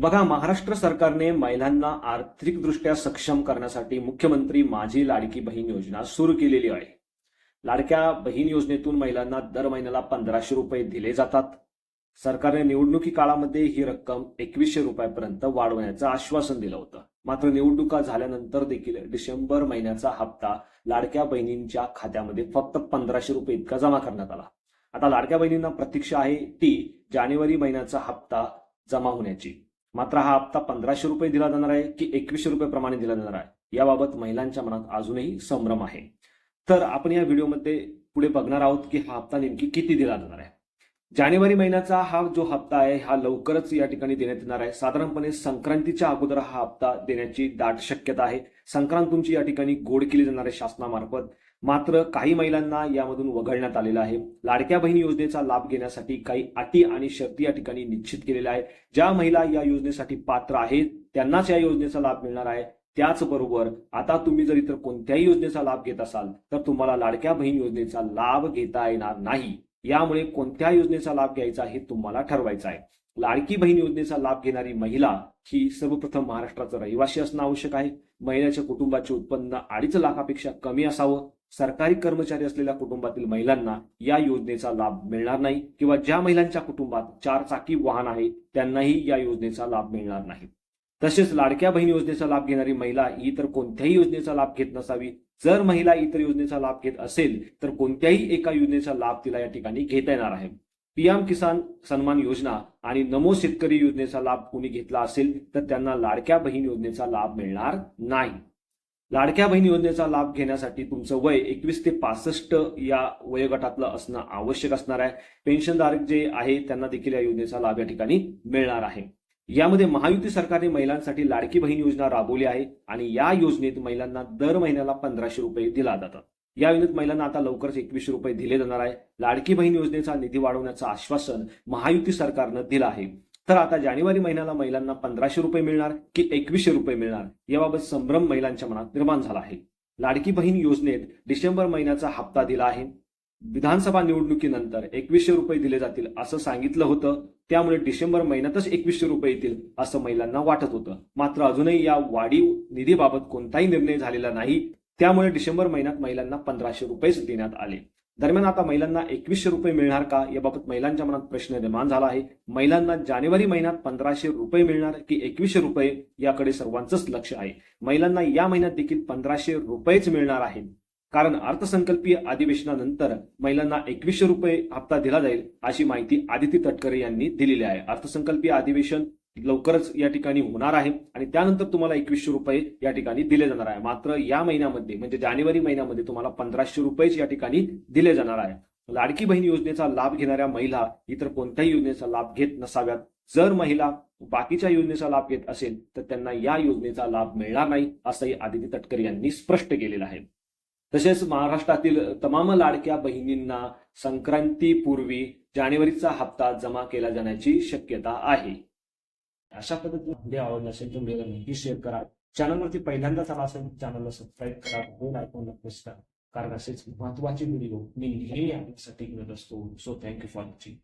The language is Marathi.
बघा महाराष्ट्र सरकारने महिलांना आर्थिकदृष्ट्या सक्षम करण्यासाठी मुख्यमंत्री माझी लाडकी बहीण योजना सुरू केलेली आहे. लाडक्या बहीण योजनेतून महिलांना दर महिन्याला पंधराशे रुपये दिले जातात. सरकारने निवडणुकी काळामध्ये ही रक्कम एकवीसशे रुपयापर्यंत वाढवण्याचं आश्वासन दिलं होतं. मात्र निवडणुका झाल्यानंतर देखील डिसेंबर महिन्याचा हप्ता लाडक्या बहिणींच्या खात्यामध्ये फक्त पंधराशे रुपये इतका जमा करण्यात आला. आता लाडक्या बहिणींना प्रतीक्षा आहे ती जानेवारी महिन्याचा हप्ता जमा होण्याची. मात्र हा हप्ता पंधराशे रुपये दिला जाणार आहे की एकवीसशे रुपये प्रमाणे दिला जाणार आहे. याबाबत महिलांच्या मनात अजूनही संभ्रम आहे. तर आपण या व्हिडिओमध्ये पुढे बघणार आहोत की हा हप्ता नेमकी किती दिला जाणार आहे. जानेवारी महिन्याचा हा जो हप्ता आहे हा लवकरच या ठिकाणी देण्यात येणार आहे. साधारणपणे संक्रांतीच्या अगोदर हा हप्ता देण्याची दाट शक्यता आहे. संक्रांत तुमची या ठिकाणी गोड केली जाणार आहे शासनामार्फत. मात्र काही महिलांना यामधून वगळण्यात आलेलं आहे. लाडक्या बहीण योजनेचा लाभ घेण्यासाठी काही अटी आणि शर्ती या ठिकाणी निश्चित केलेल्या आहेत. ज्या महिला या योजनेसाठी पात्र आहेत त्यांनाच या योजनेचा लाभ मिळणार आहे. त्याचबरोबर आता तुम्ही जर इतर कोणत्याही योजनेचा लाभ घेत असाल तर तुम्हाला लाडक्या बहीण योजनेचा लाभ घेता येणार नाही. यामुळे कोणत्या योजनेचा लाभ घ्यायचा हे तुम्हाला ठरवायचं आहे. लाडकी बहीण योजनेचा लाभ घेणारी महिला ही सर्वप्रथम महाराष्ट्राचं रहिवासी असणं आवश्यक आहे. महिलेच्या कुटुंबाचे उत्पन्न अडीच लाखापेक्षा कमी असावं. सरकारी कर्मचारी असलेल्या कुटुंबातील महिलांना या योजनेचा लाभ मिळणार नाही किंवा ज्या महिलांच्या कुटुंबात चार चाकी वाहन आहे त्यांनाही या योजनेचा लाभ मिळणार नाही. तसेच लाडक्या बहीण योजनेचा लाभ घेणारी महिला इतर कोणत्याही योजनेचा लाभ घेत नसावी. जर महिला इतर योजनेचा लाभ घेत असेल तर कोणत्याही एका योजनेचा लाभ तिला या ठिकाणी घेता येणार आहे. पीएम किसान सन्मान योजना आणि नमो शेतकरी योजनेचा लाभ कोणी घेतला असेल तर त्यांना लाडक्या बहीण योजनेचा लाभ मिळणार नाही. लाडक्या बहीण योजनेचा लाभ घेण्यासाठी तुमचं वय एकवीस ते पासष्ट या वयोगटातलं असणं आवश्यक असणार आहे. पेन्शनधारक जे आहे त्यांना देखील या योजनेचा लाभ या ठिकाणी मिळणार आहे. यामध्ये महायुती सरकारने महिलांसाठी लाडकी बहीण योजना राबवली आहे आणि या योजनेत महिलांना दर महिन्याला पंधराशे रुपये दिला जातात या योजनेत महिलांना आता लवकरच एकवीसशे रुपये दिले जाणार आहे. लाडकी बहीण योजनेचा निधी वाढवण्याचं आश्वासन महायुती सरकारनं दिलं आहे. तर आता जानेवारी महिन्याला महिलांना पंधराशे रुपये मिळणार की एकवीसशे रुपये मिळणार? याबाबत संभ्रम महिलांच्या मनात निर्माण झाला आहे. लाडकी बहीण योजनेत डिसेंबर महिन्याचा हप्ता दिला आहे. विधानसभा निवडणुकीनंतर एकवीसशे रुपये दिले जातील असं सांगितलं होतं. त्यामुळे डिसेंबर महिन्यातच एकवीसशे रुपये येतील असं महिलांना वाटत होतं. मात्र अजूनही या वाढीव निधीबाबत कोणताही निर्णय झालेला नाही. त्यामुळे डिसेंबर महिन्यात महिलांना पंधराशे रुपयेच देण्यात आले. दरम्यान आता महिलांना एकवीसशे रुपये मिळणार का? याबाबत महिलांच्या मनात प्रश्न निर्माण झाला आहे. महिलांना जानेवारी महिन्यात पंधराशे रुपये मिळणार की एकवीसशे रुपये याकडे सर्वांचंच लक्ष आहे. महिलांना या महिन्यात देखील पंधराशे रुपयेच मिळणार आहेत. कारण अर्थसंकल्पीय अधिवेशनानंतर महिलांना एकवीसशे रुपये हप्ता दिला जाईल अशी माहिती आदिती तटकरे यांनी दिलेली आहे. अर्थसंकल्पीय अधिवेशन लवकरच या ठिकाणी होणार आहे आणि त्यानंतर तुम्हाला एकवीसशे रुपये या ठिकाणी दिले जाणार आहे. मात्र या महिन्यामध्ये म्हणजे जानेवारी महिन्यामध्ये तुम्हाला पंधराशे रुपयेच या ठिकाणी दिले जाणार आहे. लाडकी बहीण योजनेचा लाभ घेणाऱ्या महिला इतर कोणत्याही योजनेचा लाभ घेत नसाव्यात. जर महिला बाकीच्या योजनेचा लाभ घेत असेल तर त्यांना या योजनेचा लाभ मिळणार नाही असंही आदिती तटकरे यांनी स्पष्ट केलेलं आहे. तसेच महाराष्ट्रातील तमाम लाडक्या बहिणींना संक्रांतीपूर्वी जानेवारीचा हप्ता जमा केला जाण्याची शक्यता आहे. अशा पद्धतीने व्हिडिओ आवडला असेल तर व्हिडिओला नक्की शेअर करा. चॅनलवरती पहिल्यांदाच आला असेल चॅनलला सबस्क्राईब करा. बेल आयकॉनला प्रेस करा. कारण असेच महत्त्वाचे व्हिडिओ मी नेहमी आपल्यासाठी मिळत असतो. So thank you for watching